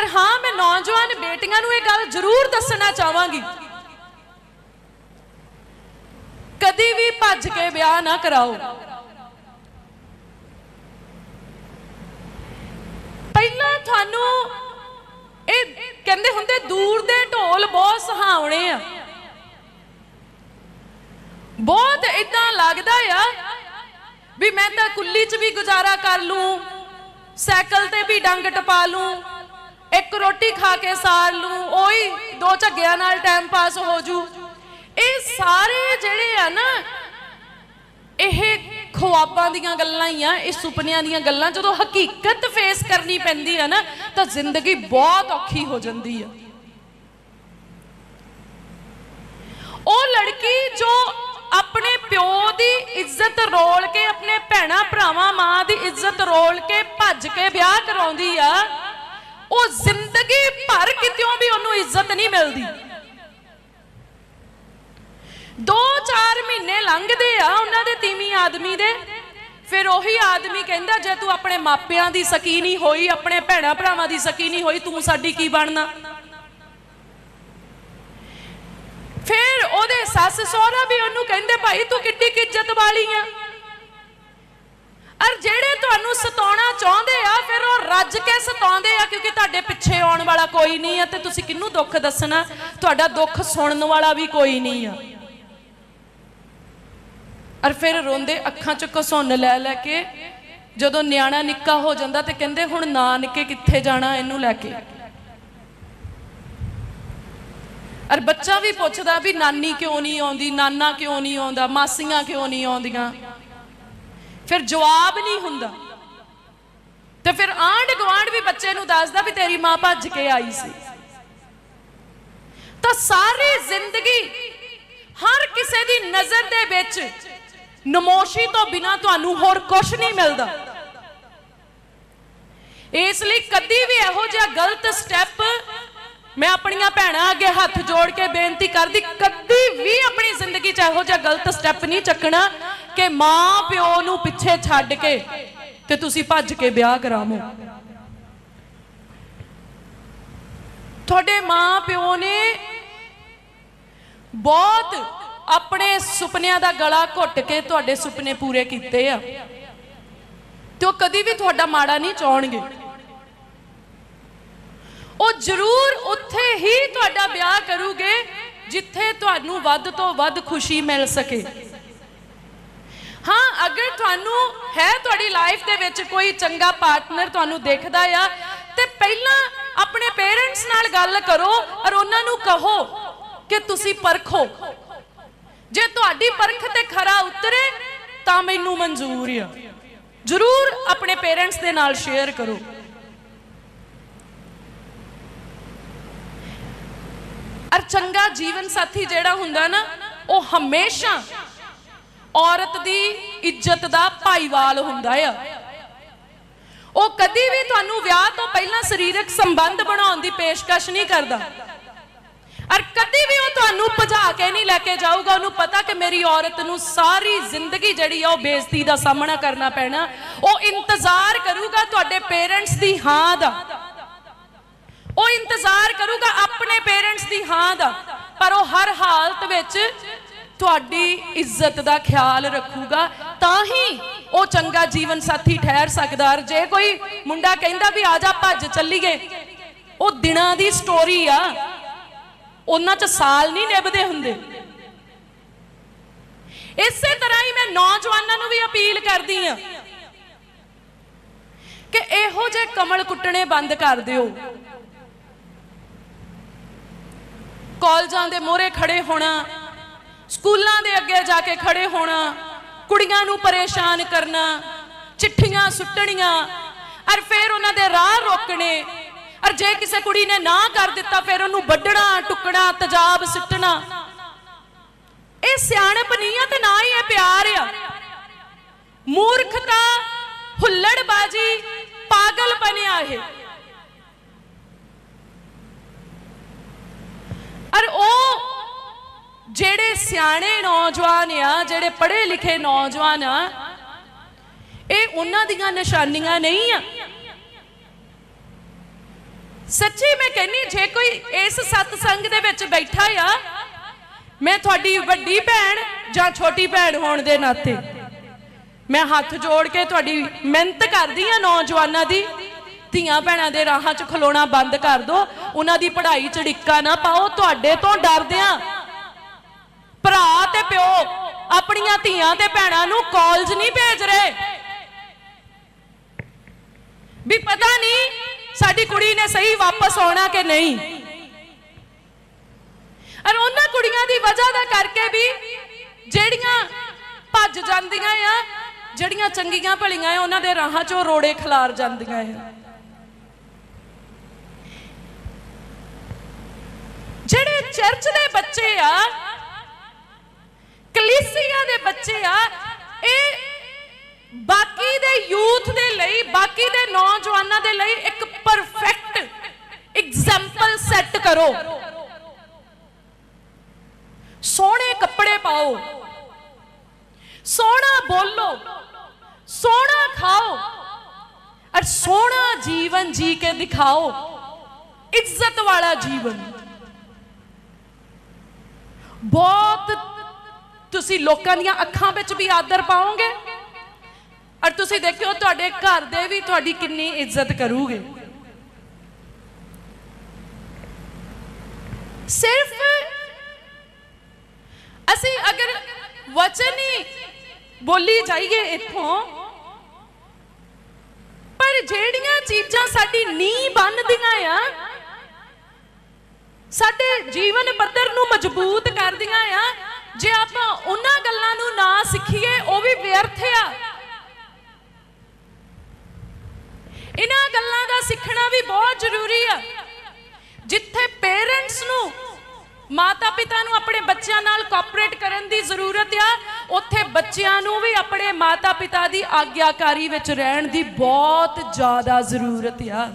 ਪਰ ਹਾਂ, ਮੈਂ ਨੌਜਵਾਨ ਬੇਟੀਆਂ ਨੂੰ ਇਹ ਗੱਲ ਜ਼ਰੂਰ ਦੱਸਣਾ ਚਾਹਾਂਗੀ। ਕਦੀ ਵੀ ਭੱਜ ਕੇ ਵਿਆਹ ਨਾ ਕਰਾਓ। ਪਹਿਲਾਂ ਤੁਹਾਨੂੰ ਇਹ ਕਹਿੰਦੇ ਹੁੰਦੇ, ਦੂਰ ਦੇ ਢੋਲ ਬਹੁਤ ਸਹਾਉਣੇ ਆ। ਬਹੁਤ ਇਦਾਂ ਲੱਗਦਾ ਆ ਵੀ ਮੈਂ ਤਾਂ ਕੁੱਲੀ 'ਚ ਵੀ ਗੁਜ਼ਾਰਾ ਕਰ ਲੂੰ, ਸਾਈਕਲ ਤੇ ਵੀ ਡੰਗ ਟਪਾ ਲੂੰ। ਇੱਕ ਰੋਟੀ ਖਾ ਕੇ ਸਾਰ ਲੂੰ ਉਹੀ ਦੋ ਝੱਗਿਆਂ ਨਾਲ ਟਾਈਮ ਪਾਸ ਹੋ ਜੂ। ਇਹ ਸਾਰੇ ਜਿਹੜੇ ਆ ਨਾ, ਇਹ ਖੁਆਬਾਂ ਦੀਆਂ ਗੱਲਾਂ ਹੀ ਆ, ਇਹ ਸੁਪਨਿਆਂ ਦੀਆਂ ਗੱਲਾਂ। ਜਦੋਂ ਹਕੀਕਤ ਫੇਸ ਕਰਨੀ ਪੈਂਦੀ ਆ ਨਾ, ਤਾਂ ਜ਼ਿੰਦਗੀ ਬਹੁਤ ਔਖੀ ਹੋ ਜਾਂਦੀ ਆ। ਉਹ ਲੜਕੀ ਜੋ ਆਪਣੇ ਪਿਓ ਦੀ ਇੱਜ਼ਤ ਰੋਲ ਕੇ, ਆਪਣੇ ਭੈਣਾ, ਭਰਾਵਾਂ, ਮਾਂ ਦੀ ਇੱਜ਼ਤ ਰੋਲ ਕੇ ਭੱਜ ਕੇ ਵਿਆਹ ਕਰਾਉਂਦੀ ਆ ਉਹ ਜ਼ਿੰਦਗੀ ਭਰ ਕਿਤਿਓਂ ਵੀ ਉਹਨੂੰ ਇੱਜ਼ਤ ਨਹੀਂ ਮਿਲਦੀ। 2-4 ਮਹੀਨੇ ਲੰਘਦੇ ਆ ਉਹਨਾਂ ਦੇ ਤੀਵੀਂ ਆਦਮੀ ਦੇ। ਫਿਰ ਉਹੀ ਆਦਮੀ ਕਹਿੰਦਾ, ਜੇ ਤੂੰ ਆਪਣੇ ਮਾਪਿਆਂ ਦੀ ਸਕੀ ਨਹੀਂ ਹੋਈ, ਆਪਣੇ ਭੈਣਾ ਭਰਾਵਾਂ ਦੀ ਸਕੀ ਨਹੀਂ ਹੋਈ, ਤੂੰ ਸਾਡੀ ਕੀ ਬਣਨਾ? ਫਿਰ ਉਹਦੇ ਸੱਸ ਸਹੁਰਾ ਵੀ ਉਹਨੂੰ ਕਹਿੰਦੇ, ਭਾਈ ਤੂੰ ਕਿੱਡੀ ਕਿ ਇੱਜ਼ਤ ਵਾਲੀ ਆ। ਅਰ ਜਿਹੜੇ ਤੁਹਾਨੂੰ ਸਤਾਉਣਾ ਚਾਹੁੰਦੇ ਆ, ਫਿਰ ਉਹ ਰੱਜ ਕੇ ਸਤਾਉਂਦੇ ਆ, ਕਿਉਂਕਿ ਤੁਹਾਡੇ ਪਿੱਛੇ ਆਉਣ ਵਾਲਾ ਕੋਈ ਨਹੀਂ ਆ, ਤੇ ਤੁਸੀਂ ਕਿਹਨੂੰ ਦੁੱਖ ਦੱਸਣਾ? ਤੁਹਾਡਾ ਦੁੱਖ ਸੁਣਨ ਵਾਲਾ ਵੀ ਕੋਈ ਨਹੀਂ ਆ। ਅਰ ਫਿਰ ਰੋਂਦੇ ਅੱਖਾਂ ਚ ਘਸੁੰਨ ਲੈ ਲੈ ਕੇ, ਜਦੋਂ ਨਿਆਣਾ ਨਿੱਕਾ ਹੋ ਜਾਂਦਾ ਤੇ ਕਹਿੰਦੇ, ਹੁਣ ਨਾਨਕੇ ਕਿੱਥੇ ਜਾਣਾ ਇਹਨੂੰ ਲੈ ਕੇ? ਔਰ ਬੱਚਾ ਵੀ ਪੁੱਛਦਾ ਵੀ, ਨਾਨੀ ਕਿਉਂ ਨਹੀਂ ਆਉਂਦੀ? ਨਾਨਾ ਕਿਉਂ ਨਹੀਂ ਆਉਂਦਾ? ਮਾਸੀਆਂ ਕਿਉਂ ਨਹੀਂ ਆਉਂਦੀਆਂ? ਫਿਰ ਜਵਾਬ ਨਹੀਂ ਹੁੰਦਾ। ਤੇ ਫਿਰ ਆਂਢ ਗੁਆਂਢ ਵੀ ਬੱਚੇ ਨੂੰ ਦੱਸਦਾ ਵੀ ਤੇਰੀ ਮਾਂ ਭੱਜ ਕੇ ਆਈ ਸੀ। ਤਾਂ ਸਾਰੀ ਜ਼ਿੰਦਗੀ ਹਰ ਕਿਸੇ ਦੀ ਨਜ਼ਰ ਦੇ ਵਿੱਚ ਨਮੋਸ਼ੀ ਤੋਂ ਬਿਨਾ ਤੁਹਾਨੂੰ ਹੋਰ ਕੁਝ ਨਹੀਂ ਮਿਲਦਾ। ਇਸ ਲਈ ਕਦੀ ਵੀ ਇਹੋ ਜਿਹਾ ਗਲਤ ਸਟੈਪ ਮੈਂ ਆਪਣੀਆਂ ਭੈਣਾਂ ਅੱਗੇ ਹੱਥ ਜੋੜ ਕੇ ਬੇਨਤੀ ਕਰਦੀ, ਕਦੀ ਵੀ ਆਪਣੀ ਜ਼ਿੰਦਗੀ 'ਚ ਇਹੋ ਜਿਹਾ ਗਲਤ ਸਟੈਪ ਨਹੀਂ ਚੱਕਣਾ। ਕਿ ਮਾਂ ਪਿਓ ਨੂੰ ਪਿੱਛੇ ਛੱਡ ਕੇ ਤੇ ਤੁਸੀਂ ਭੱਜ ਕੇ ਵਿਆਹ ਕਰਾਵੋ। ਤੁਹਾਡੇ ਮਾਂ ਪਿਓ ਨੇ ਬਹੁਤ ਆਪਣੇ ਸੁਪਨਿਆਂ ਦਾ ਗਲਾ ਘੁੱਟ ਕੇ ਤੁਹਾਡੇ ਸੁਪਨੇ ਪੂਰੇ ਕੀਤੇ ਆ। ਤੇ ਉਹ ਕਦੀ ਵੀ ਤੁਹਾਡਾ ਮਾੜਾ ਨਹੀਂ ਚਾਹਣਗੇ। ਉਹ ਜ਼ਰੂਰ ਉੱਥੇ ਹੀ ਤੁਹਾਡਾ ਵਿਆਹ ਕਰੂਗੇ, ਜਿੱਥੇ ਤੁਹਾਨੂੰ ਵੱਧ ਤੋਂ ਵੱਧ ਖੁਸ਼ੀ ਮਿਲ ਸਕੇ। ਹਾਂ, ਅਗਰ ਤੁਹਾਨੂੰ ਹੈ ਤੁਹਾਡੀ ਲਾਈਫ ਦੇ ਵਿੱਚ ਕੋਈ ਚੰਗਾ ਪਾਰਟਨਰ ਤੁਹਾਨੂੰ ਦਿਖਦਾ ਆ, ਤੇ ਪਹਿਲਾਂ ਆਪਣੇ ਪੇਰੈਂਟਸ ਨਾਲ ਗੱਲ ਕਰੋ ਔਰ ਉਹਨਾਂ ਨੂੰ ਕਹੋ ਕਿ ਤੁਸੀਂ ਪਰਖੋ। ਜੇ ਤੁਹਾਡੀ ਪਰਖ ਤੇ ਖਰਾ ਉਤਰੇ, ਤਾਂ ਮੈਨੂੰ ਮਨਜ਼ੂਰ ਆ। ਜ਼ਰੂਰ ਆਪਣੇ ਪੇਰੈਂਟਸ ਦੇ ਨਾਲ ਸ਼ੇਅਰ ਕਰੋ। ਅਰ ਚੰਗਾ ਜੀਵਨ ਸਾਥੀ ਜਿਹੜਾ ਹੁੰਦਾ ਨਾ, ਉਹ ਹਮੇਸ਼ਾ ਔਰਤ ਦੀ ਇੱਜ਼ਤ ਦਾ ਭਾਈਵਾਲ ਹੁੰਦਾ ਆ। ਉਹ ਕਦੀ ਵੀ ਤੁਹਾਨੂੰ ਵਿਆਹ ਤੋਂ ਪਹਿਲਾਂ ਸਰੀਰਕ ਸੰਬੰਧ ਬਣਾਉਣ ਦੀ ਪੇਸ਼ਕਸ਼ ਨਹੀਂ ਕਰਦਾ। ਅਰ ਕਦੀ ਵੀ ਉਹ ਤੁਹਾਨੂੰ ਭਜਾ ਕੇ ਨਹੀਂ ਲੈ ਕੇ ਜਾਊਗਾ, ਉਹਨੂੰ ਪਤਾ ਕਿ ਮੇਰੀ ਔਰਤ ਨੂੰ ਸਾਰੀ ਜ਼ਿੰਦਗੀ ਜਿਹੜੀ ਆ ਉਹ ਬੇਇੱਜ਼ਤੀ ਦਾ ਸਾਹਮਣਾ ਕਰਨਾ ਪੈਣਾ। ਉਹ ਇੰਤਜ਼ਾਰ ਕਰੂਗਾ ਤੁਹਾਡੇ ਪੇਰੈਂਟਸ ਦੀ ਹਾਂ ਦਾ। ਉਹ ਇੰਤਜ਼ਾਰ ਕਰੂਗਾ ਆਪਣੇ ਪੇਰੈਂਟਸ ਦੀ ਹਾਂ ਦਾ। ਪਰ ਉਹ ਹਰ ਹਾਲਤ ਵਿੱਚ ਤੁਹਾਡੀ ਇੱਜ਼ਤ ਦਾ ਖਿਆਲ ਰੱਖੂਗਾ, ਤਾਂ ਹੀ ਉਹ ਚੰਗਾ ਜੀਵਨ ਸਾਥੀ ਠਹਿਰ ਸਕਦਾ। ਜੇ ਕੋਈ ਮੁੰਡਾ ਕਹਿੰਦਾ ਵੀ ਆ ਜਾ ਭੱਜ, ਚੱਲੀਏ, ਉਹ ਦਿਨਾਂ ਦੀ ਸਟੋਰੀ ਆ। ਉਹਨਾਂ 'ਚ ਸਾਲ ਨਹੀਂ ਨਿਭਦੇ ਹੁੰਦੇ। ਇਸੇ ਤਰ੍ਹਾਂ ਹੀ ਮੈਂ ਨੌਜਵਾਨਾਂ ਨੂੰ ਵੀ ਅਪੀਲ ਕਰਦੀ ਆ ਕਿ ਇਹੋ ਜਿਹੇ ਕਮਲ ਕੁੱਟਣੇ ਬੰਦ ਕਰ ਦਿਓ। ਕਾਲਜਾਂ ਦੇ ਮੋਹਰੇ ਖੜੇ ਹੋਣਾ ਸਕੂਲਾਂ ਦੇ ਅੱਗੇ ਜਾ ਕੇ ਖੜੇ ਹੋਣਾ, ਕੁੜੀਆਂ ਨੂੰ ਪਰੇਸ਼ਾਨ ਕਰਨਾ, ਚਿੱਠੀਆਂ ਸੁੱਟਣੀਆਂ ਔਰ ਫਿਰ ਉਹਨਾਂ ਦੇ ਰਾਹ ਰੋਕਣੇ। ਔਰ ਜੇ ਕਿਸੇ ਕੁੜੀ ਨੇ ਨਾ ਕਰ ਦਿੱਤਾ, ਫਿਰ ਉਹਨੂੰ ਵੱਢਣਾ, ਟੁਕਣਾ, ਤਜਾਬ ਸਿੱਟਣਾ। ਇਹ ਸਿਆਣਪ ਨਹੀਂ ਆ ਤੇ ਨਾ ਹੀ ਇਹ ਪਿਆਰ ਆ। ਮੂਰਖਤਾ, ਹੁੱਲੜਬਾਜੀ, ਪਾਗਲ ਬਣਿਆ ਇਹ ਔਰ ਉਹ ਜਿਹੜੇ ਸਿਆਣੇ ਨੌਜਵਾਨ ਆ, ਜਿਹੜੇ ਪੜ੍ਹੇ ਲਿਖੇ ਨੌਜਵਾਨ ਆ, ਇਹ ਉਹਨਾਂ ਦੀਆਂ ਨਿਸ਼ਾਨੀਆਂ ਨਹੀਂ ਆ। ਸੱਚੀ ਮੈਂ ਕਹਿੰਨੀ, ਜੇ ਕੋਈ ਇਸ ਸਤਸੰਗ ਦੇ ਵਿੱਚ ਬੈਠਾ ਆ, ਮੈਂ ਤੁਹਾਡੀ ਵੱਡੀ ਭੈਣ ਜਾਂ ਛੋਟੀ ਭੈਣ ਹੋਣ ਦੇ ਨਾਤੇ, ਮੈਂ ਹੱਥ ਜੋੜ ਕੇ ਤੁਹਾਡੀ ਮਿਹਨਤ ਕਰਦੀ ਆ ਨੌਜਵਾਨਾਂ ਦੀ, ਧੀਆਂ ਭੈਣਾਂ ਦੇ ਰਾਹਾਂ 'ਚ ਖਲੋਣਾ ਬੰਦ ਕਰ ਦਿਓ ਉਹਨਾਂ ਦੀ ਪੜ੍ਹਾਈ 'ਚ ਡਿੱਕਾ ਨਾ ਪਾਓ, ਤੁਹਾਡੇ ਤੋਂ ਡਰਦੇ ਆ। ਭਰਾ ਤੇ ਪਿਓ, ਆਪਣੀਆਂ ਧੀਆਂ ਤੇ ਭੈਣਾਂ ਨੂੰ ਕਾਲਜ ਨਹੀਂ ਭੇਜ ਰਹੇ। ਵੀ ਪਤਾ ਨਹੀਂ ਸਾਡੀ ਕੁੜੀ ਨੇ ਸਹੀ ਵਾਪਸ ਆਉਣਾ ਕਿ ਨਹੀਂ। ਔਰ ਉਹਨਾਂ ਕੁੜੀਆਂ ਦੀ ਵਜ੍ਹਾ ਦਾ ਕਰਕੇ ਵੀ ਜਿਹੜੀਆਂ ਭੱਜ ਜਾਂਦੀਆਂ ਆ, ਜਿਹੜੀਆਂ ਚੰਗੀਆਂ ਭਲੀਆਂ ਆ, ਉਹਨਾਂ ਦੇ ਰਾਹਾਂ 'ਚੋਂ ਰੋੜੇ ਖਿਲਾਰ ਜਾਂਦੀਆਂ ਆ। ਜਿਹੜੇ ਚਰਚ ਦੇ ਬੱਚੇ ਆ ਕਲੀਸਿਆ ਦੇ ਬੱਚੇ ਆ, ਇਹ ਬਾਕੀ ਦੇ ਯੂਥ ਦੇ ਲਈ, ਬਾਕੀ ਦੇ ਨੌਜਵਾਨਾਂ ਦੇ ਲਈ ਇੱਕ ਪਰਫੈਕਟ ਐਗਜ਼ਾਮਪਲ ਸੈੱਟ ਕਰੋ। ਸੋਹਣੇ ਕੱਪੜੇ ਪਾਓ, ਸੋਹਣਾ ਬੋਲੋ, ਸੋਹਣਾ ਖਾਓ, ਔਰ ਸੋਹਣਾ ਜੀਵਨ ਜੀ ਕੇ ਦਿਖਾਓ, ਇੱਜ਼ਤ ਵਾਲਾ ਜੀਵਨ। ਬਹੁਤ ਤੁਸੀਂ ਲੋਕਾਂ ਦੀਆਂ ਅੱਖਾਂ ਵਿੱਚ ਵੀ ਆਦਰ ਪਾਓਗੇ? ਔਰ ਤੁਸੀਂ ਦੇਖਿਓ, ਤੁਹਾਡੇ ਘਰ ਦੇ ਵੀ ਤੁਹਾਡੀ ਕਿੰਨੀ ਇੱਜ਼ਤ ਕਰੂਗੇ। ਸਿਰਫ ਅਸੀਂ ਅਗਰ ਵਚਨ ਹੀ ਬੋਲੀ ਜਾਈਏ ਇੱਥੋਂ, ਪਰ ਜਿਹੜੀਆਂ ਚੀਜ਼ਾਂ ਸਾਡੀ ਨੀਂਹ ਬੰਨਦੀਆਂ ਆ, ਸਾਡੇ ਜੀਵਨ ਪੱਧਰ ਨੂੰ ਮਜ਼ਬੂਤ ਕਰਦੀਆਂ ਆ ਜੇ ਆਪਾਂ ਉਹਨਾਂ ਗੱਲਾਂ ਨੂੰ ਨਾ ਸਿੱਖੀਏ, ਉਹ ਵੀ ਵਿਅਰਥ ਆ। ਇਹਨਾਂ ਗੱਲਾਂ ਦਾ ਸਿੱਖਣਾ ਵੀ ਬਹੁਤ ਜ਼ਰੂਰੀ ਆ। ਜਿੱਥੇ ਪੇਰੈਂਟਸ ਨੂੰ ਮਾਤਾ ਪਿਤਾ ਨੂੰ ਆਪਣੇ ਬੱਚਿਆਂ ਨਾਲ ਕੋਆਪਰੇਟ ਕਰਨ ਦੀ ਜ਼ਰੂਰਤ ਆ, ਉੱਥੇ ਬੱਚਿਆਂ ਨੂੰ ਵੀ ਆਪਣੇ ਮਾਤਾ ਪਿਤਾ ਦੀ ਆਗਿਆਕਾਰੀ ਵਿੱਚ ਰਹਿਣ ਦੀ ਬਹੁਤ ਜ਼ਿਆਦਾ ਜ਼ਰੂਰਤ ਆ।